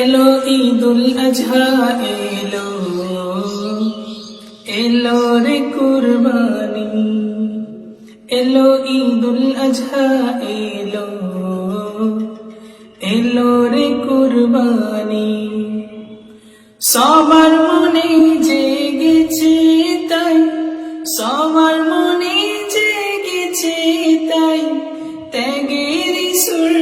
এলো ঈদুল আজহা, এলো এলো রে কুরবানি। এলো ঈদুল আজহা, এলো এলো রে কুরবানি। সবার মনে জেগেছে তাই, সবার মনে জেগেছে তাই, ত্যাগের সুরবানি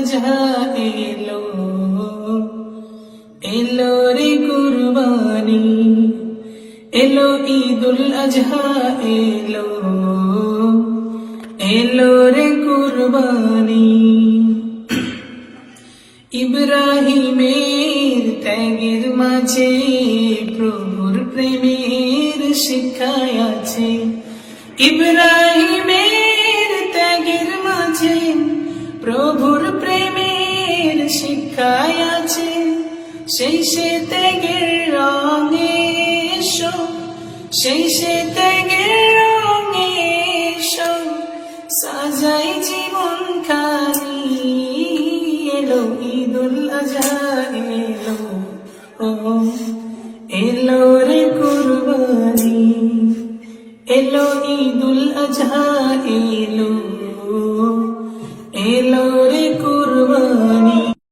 আজহা এলো এলো রে কুরবানি, এলো ঈদুল আজহা এলো এলো রে কুরবানি। ইব্রাহিমের ত্যাগের মাঝে প্রভুর প্রেমের শিক্ষায় আছে। ইব্রাহিমের ত্যাগের মাঝে প্রভুর শিক্ষায় আছে। সেই সে ত্যাগের রঙে এসো। সেই সে ত্যাগের রঙে এসো। সাজাই জীবন খালি এলো, ঈদুল আজহা এলো। এলো রে কুরবানি। এলো ঈদুল আজহা এলো